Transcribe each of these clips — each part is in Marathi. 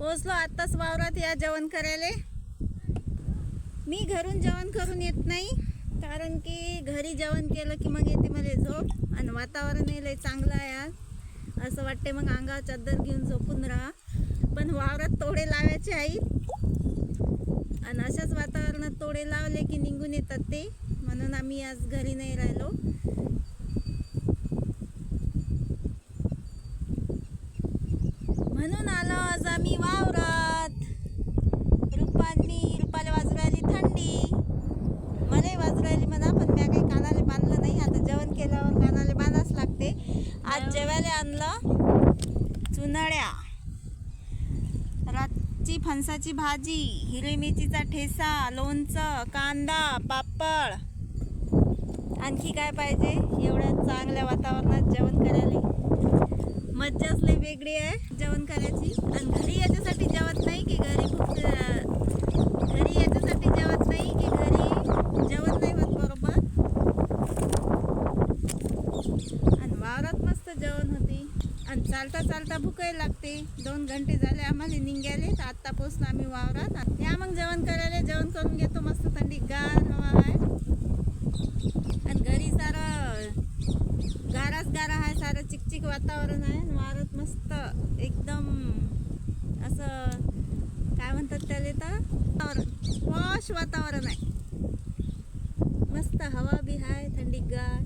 पोहोचलो आत्ताच वावरात या जेवण करायला. मी घरून जेवण करून येत नाही कारण की घरी जेवण केलं की मग येते मला झोप आणि वातावरण लय चांगलं आहे आज. असं वाटते मग अंगावर चादर घेऊन झोपून राहा. पण वावरात तोडे लावायचे आहेत आणि अशाच वातावरणात तोडे लावले की निघून येतात ते. म्हणून आम्ही आज घरी नाही राहिलो. म्हणून आलो आज आम्ही वावरात. रुपांनी रुपाला वाजू राहिली थंडी. मलाही वाजू राहिली म्हणा पण मी काही कानाले बांधलं नाही. आता जेवण केल्यावर कानाले बांधाच लागते. आज जेवायला आणलं चुनड्या. रातची फणसाची भाजी हिरवी मिरचीचा ठेसा लोणचं कांदा पापड. आणखी काय पाहिजे? एवढ्या चांगल्या वातावरणात जेवण करायला. मज्जाच लय वेगळी आहे जेवण करायची. आणि घरी याच्यासाठी जेवत नाही की घरी खूप घरी याच्यासाठी जेवत नाही की घरी जेवण नाही होत बरोबर. आणि वावरात मस्त जेवण होते. आणि चालता चालता भूकही लागते. दोन घंटे झाले आम्हाला निघाले तर आत्ता पोचलो आम्ही वावरात. या मग जेवण करायला जेवण करून घेतो मस्त थंडी गार हवा आहे आणि घरी सारं गाराच गारा आहे सारं चिकचिक वातावरण आहे आणि मस्त एकदम असं काय म्हणतात त्याला तर वातावरण. पॉश वातावरण आहे. मस्त हवा बी आहे थंडीगार.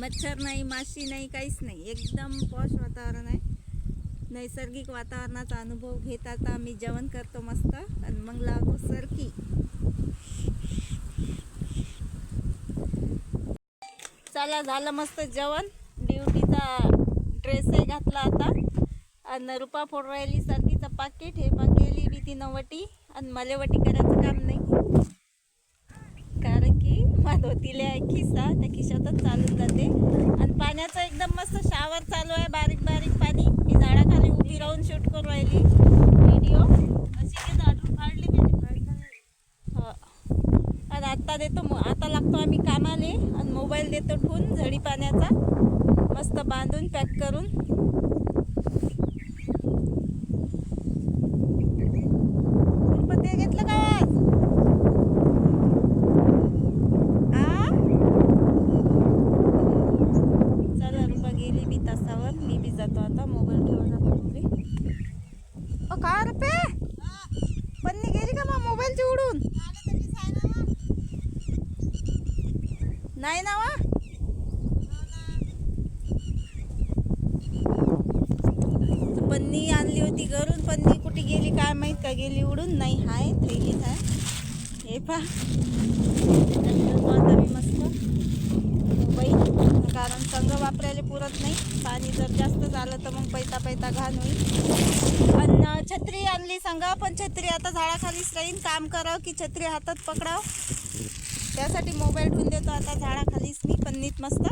मच्छर नाही माशी नाही काहीच नाही. एकदम पॉश वातावरण आहे. नैसर्गिक वातावरणाचा अनुभव घेत आता आम्ही जेवण करतो मस्त. आणि मग लागतो सरकी. चला झालं मस्त जेवण. ड्युटीचा ड्रेसही घातला आता. आणि रुपा फोड राहिली सर्दीचं पाकिट हे केली बी ती नवटी आणि मला वटी करायचं काम नाही. कारण की धोतीले आहे खिसा त्या खिशातच चालून जाते. आणि पाण्याचं एकदम मस्त शावर चालू आहे बारीक बारीक पाणी. मी झाडाखाली उभी राहून शूट करून राहिली व्हिडिओ अशी की झाडून फाडली मी हो आणि आत्ता देतो मग आता लागतो आम्ही कामाले आणि मोबाईल देतो ठून झडी पाण्याचा मस्त बांधून पॅक करून. रुपा ते घेतलं का आज? चला रुपा गेली बी तासावर. मी बी जातो आता. मोबाईल ठेवून जातो घरी. ओ काय रुपये पन्नी गेली का मग मोबाईलची उडून? नाही ना वा. मी आणली होती घरून पन्नी कुठे गेली काय माहीत का? गेली उडून? नाही हाय थैलीत आहे हे पा मी मस्त मुंबई कारण संघ वापरायला पुरत नाही. पाणी जर जास्त झालं तर मग पैता पैता घाण होईल. पण छत्री आणली संघ पण छत्री आता झाडाखालीच राहीन काम करावं की छत्री हातात पकडाव? त्यासाठी मोबाईल ठेवून देतो आता झाडाखालीच मी पन्नीत मस्त.